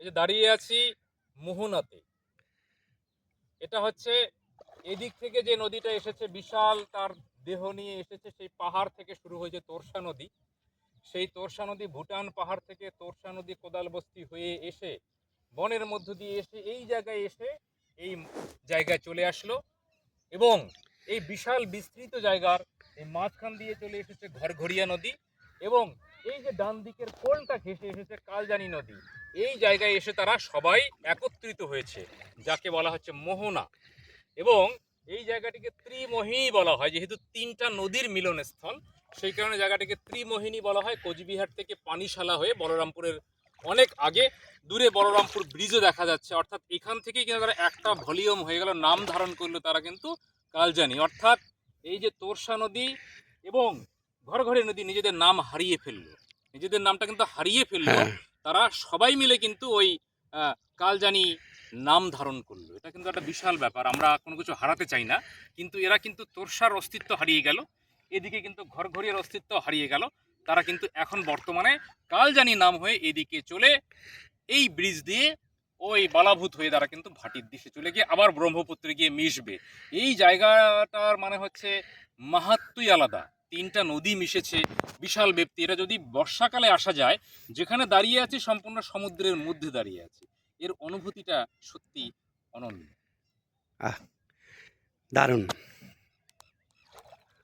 এই যে দাঁড়িয়ে আছি মোহনাতে। এটা হচ্ছে এদিক থেকে যে নদীটা এসেছে, বিশাল তার দেহ নিয়ে এসেছে, সেই পাহাড় থেকে শুরু হয়েছে তোরসা নদী। সেই তোরসা নদী ভুটান পাহাড় থেকে তোরসা নদী কোদালবস্তি হয়ে এসে, বনের মধ্য দিয়ে এসে, এই জায়গায় এসে এই জায়গায় চলে আসলো এবং এই বিশাল বিস্তৃত জায়গার এই মাঝখান দিয়ে চলে এসেছে ঘরঘরিয়া নদী। এবং এই যে ডান দিকের কোলটা ঘেসে এসেছে কালজানি নদী, এই জায়গায় এসে তারা সবাই একত্রিত হয়েছে, যাকে বলা হচ্ছে মোহনা। এবং এই জায়গাটিকে ত্রিমোহিনী বলা হয়, যেহেতু তিনটা নদীর মিলনস্থল, সেই কারণে জায়গাটিকে ত্রিমোহিনী বলা হয়। কোচবিহার থেকে পানিশালা হয়ে বলরামপুরের অনেক আগে দূরে বলরামপুর ব্রিজও দেখা যাচ্ছে। অর্থাৎ এখান থেকেই কিন্তু তারা একটা ভলিউম হয়ে গেল, নাম ধারণ করল তারা কিন্তু কালজানি। অর্থাৎ এই যে তোরসা নদী এবং ঘরঘরে নদী নিজেদের নাম হারিয়ে ফেলল। নিজেদের নামটা কিন্তু হারিয়ে ফেলল। হ্যাঁ। তারা সবাই মিলে কিন্তু ওই কালজানি নাম ধারণ করল। এটা কিন্তু একটা বিশাল ব্যাপার আমরা কোনো কিছু হারাতে চাই না। কিন্তু এরা কিন্তু তোরসার অস্তিত্ব হারিয়ে গেল এদিকে কিন্তু ঘরঘরিয়ার অস্তিত্ব হারিয়ে গেল। তারা কিন্তু এখন বর্তমানে কালজানি নাম হয়ে এদিকে চলে এই ব্রিজ দিয়ে ওই বালাভূত হয়ে তারা কিন্তু ভাটির দিশে চলে গিয়ে আবার ব্রহ্মপুত্রে গিয়ে মিশবে। এই জায়গাটার মানে হচ্ছে মাহাত্মই আলাদা। তিনটা নদী মিশেছে, বিশাল ব্যক্তি। এটা যদি বর্ষাকালে আসা যায়, যেখানে দাঁড়িয়ে আছে, সম্পূর্ণ সমুদ্রের মধ্যে দাঁড়িয়ে আছে। এর অনুভূতিটা সত্যি অনন্য। দারুণ।